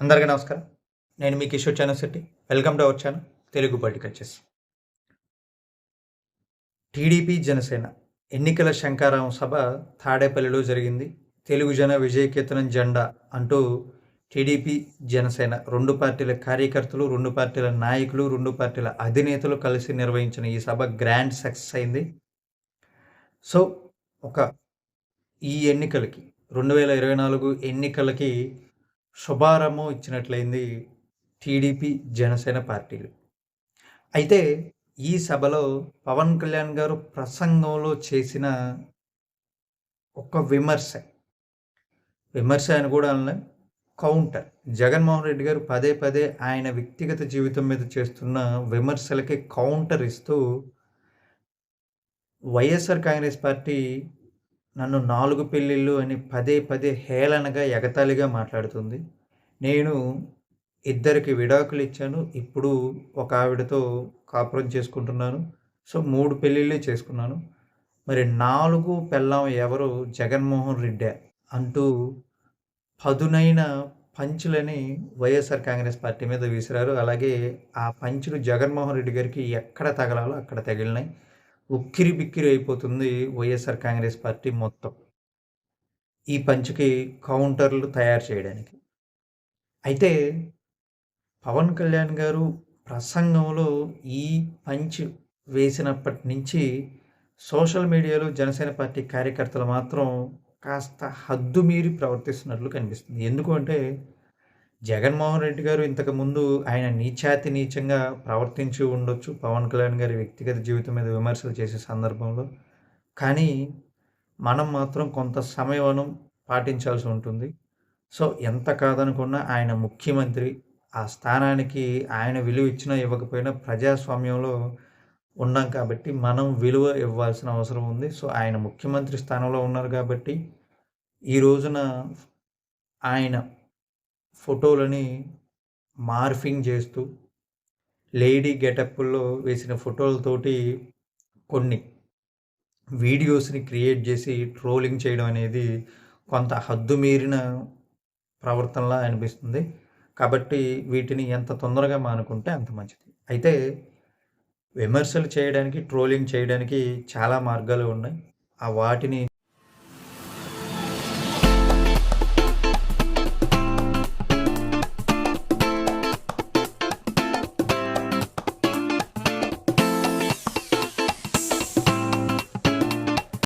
అందరికీ నమస్కారం. నేను మీ Kishore channel Shetty. Welcome to our channel Telugu వచ్చేసి టీడీపీ జనసేన ఎన్నికల శంకారావం సభ తాడేపల్లిలో జరిగింది. తెలుగు జన విజయకేతనం జెండా అంటూ టీడీపీ జనసేన రెండు పార్టీల కార్యకర్తలు రెండు పార్టీల నాయకులు రెండు పార్టీల అధినేతలు కలిసి నిర్వహించిన ఈ సభ గ్రాండ్ సక్సెస్ అయింది. సో ఒక ఈ ఎన్నికలకి రెండు వేల ఇరవై నాలుగు ఎన్నికలకి శుభారంభం ఇచ్చినట్లయింది టీడీపీ జనసేన పార్టీలు. అయితే ఈ సభలో పవన్ కళ్యాణ్ గారు ప్రసంగంలో చేసిన ఒక విమర్శ విమర్శ అని కూడా అనలే కౌంటర్. జగన్మోహన్ రెడ్డి గారు పదే పదే ఆయన వ్యక్తిగత జీవితం మీద చేస్తున్న విమర్శలకి కౌంటర్ ఇస్తూ వైఎస్ఆర్ కాంగ్రెస్ పార్టీ నన్ను నాలుగు పెళ్ళిళ్ళు అని పదే పదే హేళనగా ఎగతాళిగా మాట్లాడుతుంది. నేను ఇద్దరికి విడాకులు ఇచ్చాను. ఇప్పుడు ఒక ఆవిడతో కాపురం చేసుకుంటున్నాను. సో మూడు పెళ్ళిళ్ళే చేసుకున్నాను. మరి నాలుగు పెళ్ళాం ఎవరు? జగన్మోహన్ రెడ్డి అంటూ పదునైన పంచులని వైఎస్ఆర్ కాంగ్రెస్ పార్టీ మీద విసిరారు. అలాగే ఆ పంచులు జగన్మోహన్ రెడ్డి గారికి ఎక్కడ తగలాలో అక్కడ తగిలినాయి. ఉక్కిరి బిక్కిరి అయిపోతుంది వైఎస్ఆర్ కాంగ్రెస్ పార్టీ మొత్తం. ఈ పంచ్కి కౌంటర్లు తయారు చేయడానికి. అయితే పవన్ కళ్యాణ్ గారు ప్రసంగంలో ఈ పంచ్ వేసినప్పటి నుంచి సోషల్ మీడియాలో జనసేన పార్టీ కార్యకర్తలు మాత్రం కాస్త హద్దు మీరి ప్రవర్తిస్తున్నట్లు కనిపిస్తుంది. ఎందుకంటే జగన్మోహన్ రెడ్డి గారు ఇంతకుముందు ఆయన నీచాతి నీచంగా ప్రవర్తించి ఉండొచ్చు. పవన్ కళ్యాణ్ గారి వ్యక్తిగత జీవితం మీద విమర్శలు చేసే సందర్భంలో. కానీ మనం మాత్రం కొంత సమయం పాటించాల్సి ఉంటుంది. సో ఎంత కాదనుకున్నా ఆయన ముఖ్యమంత్రి. ఆ స్థానానికి ఆయన విలువ ఇచ్చినా ఇవ్వకపోయినా ప్రజాస్వామ్యంలో ఉన్నాం కాబట్టి మనం విలువ ఇవ్వాల్సిన అవసరం ఉంది. సో ఆయన ముఖ్యమంత్రి స్థానంలో ఉన్నారు కాబట్టి ఈ రోజున ఆయన ఫోటోలని మార్ఫింగ్ చేస్తూ లేడీ గెటప్లో వేసిన ఫోటోలతోటి కొన్ని వీడియోస్ని క్రియేట్ చేసి ట్రోలింగ్ చేయడం అనేది కొంత హద్దు మీరిన ప్రవర్తనలా అనిపిస్తుంది. కాబట్టి వీటిని ఎంత తొందరగా మానుకుంటే అంత మంచిది. అయితే విమర్శలు చేయడానికి ట్రోలింగ్ చేయడానికి చాలా మార్గాలు ఉన్నాయి. ఆ వాటిని